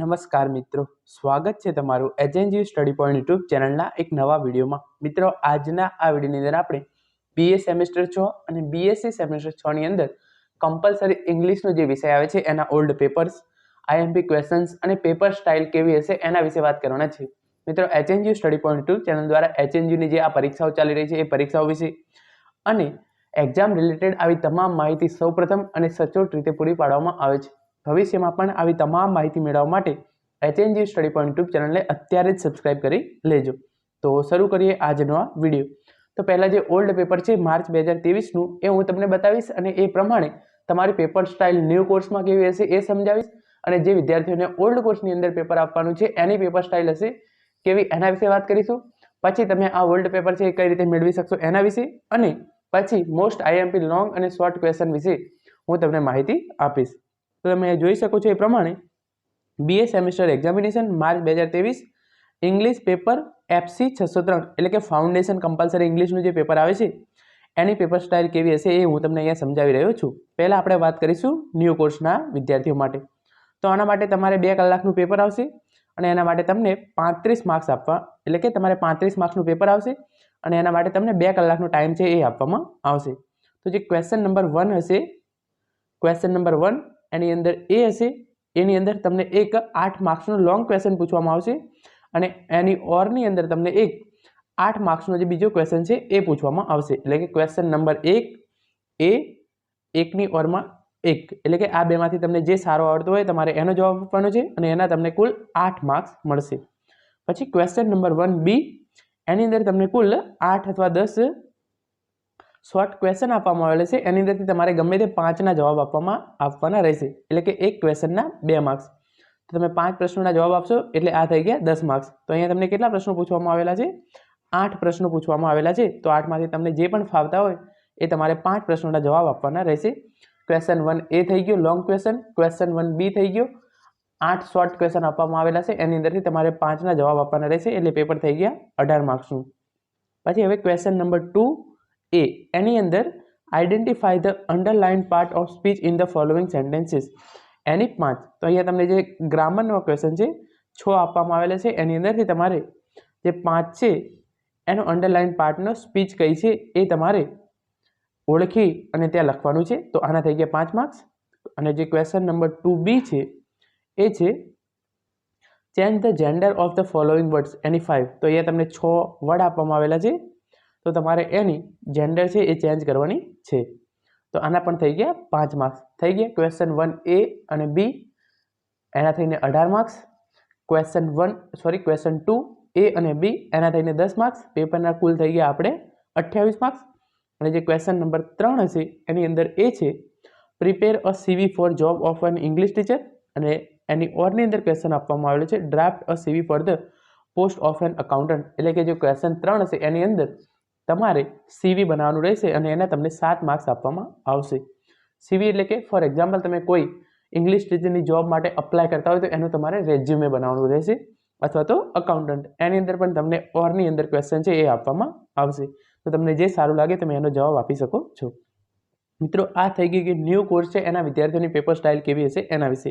નમસ્કાર મિત્રો. સ્વાગત છે તમારું એચએનજી સ્ટડી પોઈન્ટ યુટ્યુબ ચેનલના એક નવા વિડીયોમાં. મિત્રો, આજના આ વિડીયોની અંદર આપણે બીએ સેમેસ્ટર છ અને બીએસસી સેમેસ્ટર છની અંદર કમ્પલસરી ઇંગ્લિશનો જે વિષય આવે છે, એના ઓલ્ડ પેપર્સ આઈએમપી ક્વેશ્ચન્સ અને પેપર સ્ટાઇલ કેવી હશે, એના વિશે વાત કરવાના છે. મિત્રો HNG study point YouTube channel દ્વારા એચએનજીની જે આ પરીક્ષાઓ ચાલી રહી છે, એ પરીક્ષાઓ વિશે અને એક્ઝામ રિલેટેડ આવી તમામ માહિતી સૌપ્રથમ અને સચોટ રીતે પૂરી પાડવામાં આવે છે. ભવિષ્યમાં પણ આવી તમામ માહિતી મેળવવા માટે એચએનજી સ્ટડી પોઈન્ટ યુટ્યુબ ચેનલને અત્યારે જ સબસ્ક્રાઇબ કરી લેજો. તો શરૂ કરીએ આજનો આ વીડિયો તો પહેલાં જે ઓલ્ડ પેપર છે, માર્ચ બે હજાર ત્રેવીસનું, એ હું તમને બતાવીશ અને એ પ્રમાણે તમારી પેપર સ્ટાઇલ ન્યૂ કોર્સમાં કેવી હશે એ સમજાવીશ. અને જે વિદ્યાર્થીઓને ઓલ્ડ કોર્સની અંદર પેપર આપવાનું છે, એની પેપર સ્ટાઇલ હશે કેવી, એના વિશે વાત કરીશું. પછી તમે આ ઓલ્ડ પેપર છે એ કઈ રીતે મેળવી શકશો એના વિશે અને પછી મોસ્ટ આઈએમપી લોંગ અને શોર્ટ ક્વેશ્ચન વિશે હું તમને માહિતી આપીશ. તો તમે જોઈ શકો છો એ પ્રમાણે બીએ સેમેસ્ટર એક્ઝામિનેશન માર્ચ બે હજાર ત્રેવીસ ઇંગ્લિશ પેપર એફસી છસો ત્રણ, એટલે કે ફાઉન્ડેશન કમ્પલસરી ઇંગ્લિશનું જે પેપર આવે છે, એની પેપર સ્ટાઇલ કેવી હશે એ હું તમને અહીંયા સમજાવી રહ્યો છું. પહેલાં આપણે વાત કરીશું ન્યૂ કોર્સના વિદ્યાર્થીઓ માટે. તો આના માટે તમારે બે કલાકનું પેપર આવશે અને એના માટે તમને પાંત્રીસ માર્ક્સ આપવા, એટલે કે તમારે પાંત્રીસ માર્ક્સનું પેપર આવશે અને એના માટે તમને બે કલાકનો ટાઈમ છે એ આપવામાં આવશે. તો જે ક્વેશ્ચન નંબર વન હશે ક્વેશ્ચન નંબર વન એની અંદર એ હશે. એની અંદર તમને એક આઠ માર્ક્સનો લોંગ ક્વેશ્ચન પૂછવામાં આવશે અને એની ઓરની અંદર તમને એક આઠ માર્ક્સનો જે બીજો ક્વેશ્ચન છે એ પૂછવામાં આવશે. એટલે કે ક્વેશ્ચન નંબર એક એ એકની ઓરમાં એક. એટલે કે આ બેમાંથી તમને જે સારો આવડતો હોય તમારે એનો જવાબ આપવાનો છે અને એના તમને કુલ આઠ માર્ક્સ મળશે. પછી ક્વેશ્ચન નંબર વન બી એની અંદર તમને કુલ આઠ અથવા દસ શોર્ટ ક્વેશ્ચન આપવામાં આવેલા છે. એની અંદરથી તમારે ગમે તે પાંચના જવાબ આપવામાં આપવાના રહેશે. એટલે કે એક ક્વેશ્ચનના બે માર્ક્સ તો તમે પાંચ પ્રશ્નોના જવાબ આપશો એટલે આ થઈ ગયા દસ માર્ક્સ તો અહીંયા તમને કેટલા પ્રશ્નો પૂછવામાં આવેલા છે? આઠ પ્રશ્નો પૂછવામાં આવેલા છે. તો આઠમાંથી તમને જે પણ ફાવતા હોય એ તમારે પાંચ પ્રશ્નોના જવાબ આપવાના રહેશે. ક્વેશ્ચન વન એ થઈ ગયો long question question one B થઈ ગયો. આઠ શોર્ટ ક્વેશ્ચન આપવામાં આવેલા છે. એની અંદરથી તમારે પાંચના જવાબ આપવાના રહેશે. એટલે પેપર થઈ ગયા અઢાર માર્ક્સનું પછી હવે ક્વેશ્ચન નંબર ટુ એ એની અંદર identify the underline part of speech in the following sentences એની પાંચ. તો અહીંયા તમને જે ગ્રામરનો ક્વેશ્ચન છે, છ આપવામાં આવેલા છે. એની અંદરથી તમારે? જે પાંચ છે, એનો અંડરલાઇન પાર્ટનો સ્પીચ કઈ છે, એ તમારે ઓળખી અને ત્યાં લખવાનું છે. તો આના થઈ ગયા પાંચ માર્ક્સ અને જે ક્વેશ્ચન નંબર ટુ બી છે, એ છે change the gender of the following words any five તો અહીંયા તમને છ વર્ડ આપવામાં આવેલા છે. તો તમારે એની જેન્ડર છે એ ચેન્જ કરવાની છે. તો આના પણ થઈ ગયા પાંચ માર્ક્સ થઈ ગયા ક્વેશ્ચન વન એ અને બી એના થઈને અઢાર marks question one sorry question two A અને બી એના થઈને દસ માર્ક્સ પેપરના કુલ થઈ ગયા આપણે અઠ્યાવીસ માર્ક્સ અને જે ક્વેશ્ચન નંબર ત્રણ હશે, એની અંદર એ છે. Prepare a CV for job of an English teacher અને એની ઓરની અંદર ક્વેશ્ચન આપવામાં આવેલો છે. Draft a CV for the post of an accountant એટલે કે જે ક્વેશ્ચન ત્રણ હશે, એની અંદર તમારે સીવી બનાવવાનું રહેશે અને એના તમને સાત માર્ક્સ આપવામાં આવશે. સીવી એટલે કે ફોર એક્ઝામ્પલ તમે કોઈ ઇંગ્લિશ ટીચરની જોબ માટે અપ્લાય કરતા હોય તો એનું તમારે રેઝ્યુમે બનાવવાનું રહેશે અથવા તો અકાઉન્ટન્ટ એની અંદર પણ તમને ઓરની અંદર ક્વેશ્ચન છે એ આપવામાં આવશે. તો તમને જે સારું લાગે તમે એનો જવાબ આપી શકો છો. મિત્રો, આ થઈ ગઈ કે ન્યૂ કોર્સ છે એના વિદ્યાર્થીઓની પેપર સ્ટાઇલ કેવી હશે એના વિશે.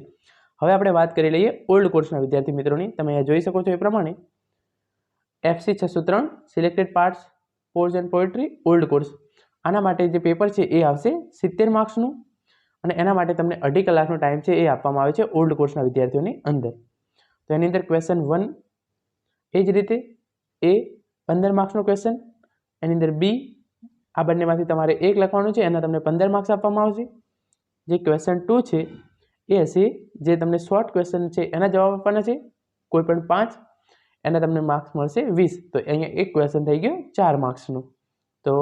હવે આપણે વાત કરી લઈએ ઓલ્ડ કોર્સના વિદ્યાર્થી મિત્રોની. તમે અહીંયા જોઈ શકો છો એ પ્રમાણે. એફસી છસો ત્રણ selected parts prose and poetry old course આના માટે જે પેપર છે એ આવશે સિત્તેર માર્ક્સનું અને એના માટે તમને અઢી કલાકનો ટાઈમ છે એ આપવામાં આવે છે ઓલ્ડ કોર્સના વિદ્યાર્થીઓની અંદર. તો એની અંદર ક્વેશ્ચન વન એ જ રીતે એ પંદર માર્ક્સનો ક્વેશ્ચન એની અંદર બી આ બંનેમાંથી તમારે એક લખવાનું છે, એના તમને પંદર માર્ક્સ આપવામાં આવશે. જે ક્વેશ્ચન ટુ છે એ હશે જે તમને શોર્ટ ક્વેશ્ચન છે એના જવાબ આપવાના છે, કોઈ પણ પાંચ એના તમને માર્ક્સ મળશે વીસ. તો અહીંયા એક ક્વેશ્ચન થઈ ગયો, ચાર માર્ક્સનું તો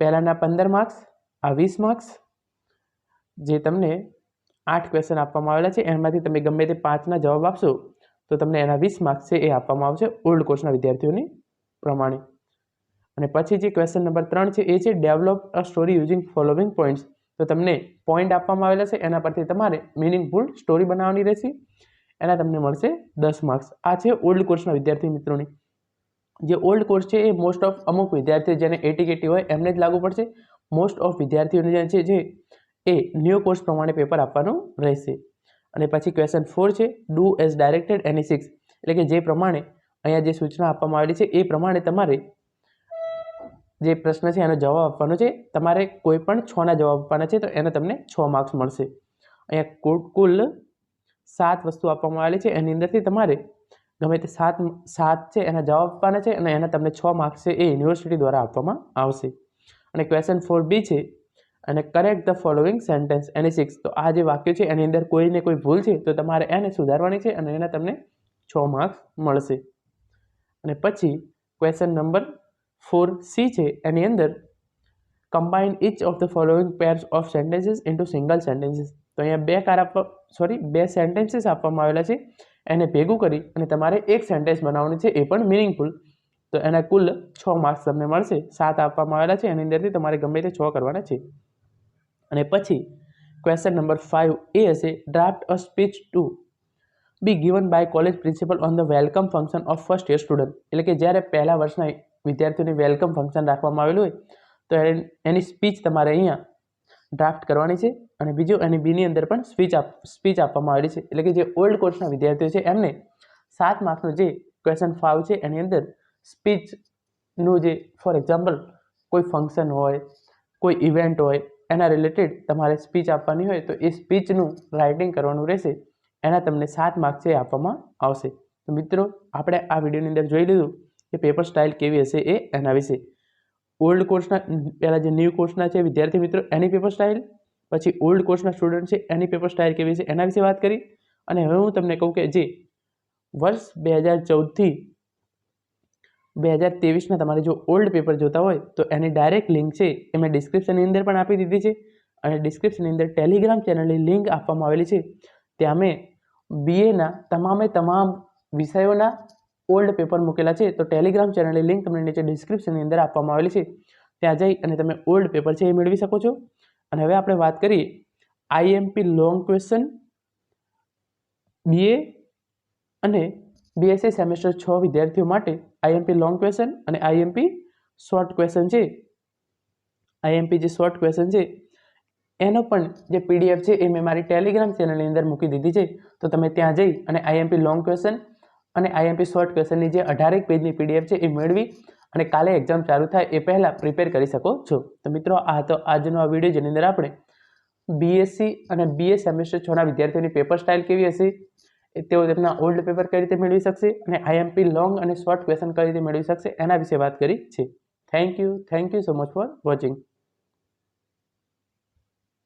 પહેલાંના પંદર માર્ક્સ આ વીસ માર્ક્સ જે તમને આઠ ક્વેશ્ચન આપવામાં આવેલા છે, એમાંથી તમે ગમે તે પાંચના જવાબ આપશો, તો તમને એના વીસ માર્ક્સ છે એ આપવામાં આવશે ઓલ્ડ કોર્સના વિદ્યાર્થીઓની પ્રમાણે. અને પછી જે ક્વેશ્ચન નંબર ત્રણ છે, એ છે develop a story using following points તો તમને પોઈન્ટ આપવામાં આવેલા છે, એના પરથી તમારે મિનિંગફુલ સ્ટોરી બનાવવાની રહેશે. એના તમને મળશે દસ માર્ક્સ આ છે ઓલ્ડ કોર્સના વિદ્યાર્થી મિત્રોની. જે ઓલ્ડ કોર્સ છે એ મોસ્ટ ઓફ અમુક વિદ્યાર્થીઓ જેને એટી કેટી હોય એમને જ લાગુ પડશે. મોસ્ટ ઓફ વિદ્યાર્થીઓને જે છે, જે એ ન્યૂ કોર્સ પ્રમાણે પેપર આપવાનું રહેશે. અને પછી ક્વેશ્ચન ફોર છે ડુ એઝ ડાયરેક્ટેડ એની સિક્સ એટલે કે જે પ્રમાણે અહીંયા જે સૂચના આપવામાં આવેલી છે, એ પ્રમાણે તમારે જે પ્રશ્ન છે એનો જવાબ આપવાનો છે. તમારે કોઈ પણ છના જવાબ આપવાના છે, તો એને તમને છ માર્ક્સ મળશે. અહીંયા કુલ સાત વસ્તુ આપવામાં આવેલી છે. એની અંદરથી તમારે ગમે તે સાત સાત છે એના જવાબ આપવાના છે અને એના તમને છ માર્ક્સ છે એ યુનિવર્સિટી દ્વારા આપવામાં આવશે. અને ક્વેશ્ચન ફોર બી છે. અને કરેક્ટ ધ ફોલોઈંગ સેન્ટેન્સ એની સિક્સ તો આ જે વાક્ય છે એની અંદર કોઈને કોઈ ભૂલ છે તો તમારે એને સુધારવાની છે અને એના તમને છ માર્ક્સ મળશે. અને પછી ક્વેશ્ચન નંબર ફોર સી છે. એની અંદર combine each of the following pairs of sentences into single sentences તો અહીંયા બે કાર આપવા સોરી બે સેન્ટેન્સીસ આપવામાં આવેલા છે. એને ભેગું કરી અને તમારે એક સેન્ટેન્સ બનાવવાનું છે, એ પણ મિનિંગફુલ તો એના કુલ છ માર્ક્સ તમને મળશે. સાત આપવામાં આવેલા છે, એની અંદરથી તમારે ગમે તે છ કરવાના છે. અને પછી ક્વેશ્ચન નંબર ફાઇવ એ હશે draft a speech to be given by college principal on the welcome function of first year student એટલે કે જ્યારે પહેલા વર્ષના વિદ્યાર્થીઓની વેલકમ ફંક્શન રાખવામાં આવેલું હોય, તો એની સ્પીચ તમારે અહીંયા ડ્રાફ્ટ કરવાની છે. અને બીજું એની બીની અંદર પણ સ્પીચ આપ સ્પીચ આપવામાં આવેલી છે. એટલે કે જે ઓલ્ડ કોર્સના વિદ્યાર્થીઓ છે, એમને સાત માર્ક્સનું જે ક્વેશ્ચન ફાવ છે, એની અંદર સ્પીચનું જે ફોર એક્ઝામ્પલ કોઈ ફંક્શન હોય, કોઈ ઇવેન્ટ હોય, એના રિલેટેડ તમારે સ્પીચ આપવાની હોય, તો એ સ્પીચનું રાઇટિંગ કરવાનું રહેશે. એના તમને સાત માર્ક્સ છે આપવામાં આવશે. તો મિત્રો, આપણે આ વિડીયોની અંદર જોઈ લીધું કે પેપર સ્ટાઇલ કેવી હશે એ એના વિશે. ઓલ્ડ કોર્સના પહેલાં જે ન્યૂ કોર્સના છે વિદ્યાર્થી મિત્રો, એની પેપર સ્ટાઇલ પછી ઓલ્ડ કોર્સના સ્ટુડન્ટ છે, એની પેપર સ્ટાઇલ કેવી છે, એના વિશે વાત કરી. અને હવે હું તમને કહું કે જે વર્ષ બે હજાર ચૌદથી બે હજાર ત્રેવીસના તમારે જો ઓલ્ડ પેપર જોતા હોય, તો એની ડાયરેક્ટ લિંક છે, એ મેં ડિસ્ક્રિપ્શનની અંદર પણ આપી દીધી છે. અને ડિસ્ક્રિપ્શનની અંદર ટેલિગ્રામ ચેનલની લિંક આપવામાં આવેલી છે. ત્યાં મેં બીએના તમામે તમામ વિષયોના ઓલ્ડ પેપર મૂકેલા છે, તો ટેલિગ્રામ ચેનલની લિંક તમને નીચે ડિસ્ક્રિપ્શનની અંદર આપવામાં આવેલી છે. ત્યાં જઈ અને તમે ઓલ્ડ પેપર છે એ મેળવી શકો છો. અને હવે આપણે વાત કરીએ આઈએમપી લોંગ ક્વેશ્ચન બીએ અને બીએસસી સેમેસ્ટર છ વિદ્યાર્થીઓ માટે આઈએમપી લોંગ ક્વેશ્ચન અને આઈએમપી શોર્ટ ક્વેશ્ચન છે. આઈએમપી જે શોર્ટ ક્વેશ્ચન છે, એનો પણ જે પીડીએફ છે એ મેં મારી ટેલિગ્રામ ચેનલની અંદર મૂકી દીધી છે. તો તમે ત્યાં જઈ અને આઈએમપી લોંગ ક્વેશ્ચન અને આઈએમપી શોર્ટ ક્વેશ્ચનની જે અઢારેક પેજની પીડીએફ છે એ મેળવી અને કાલે એક્ઝામ ચાલુ થાય એ પહેલાં પ્રિપેર કરી શકો છો. તો મિત્રો, આ તો આજનો આ વીડિયો જેની અંદર આપણે બીએસસી અને બીએ સેમેસ્ટર છના વિદ્યાર્થીઓની પેપર સ્ટાઇલ કેવી હશે તેઓ તેમના ઓલ્ડ પેપર કઈ રીતે મેળવી શકશે અને આઈએમપી લોંગ અને શોર્ટ ક્વેશ્ચન કઈ રીતે મેળવી શકશે એના વિશે વાત કરી છે. Thank you thank you so much for watching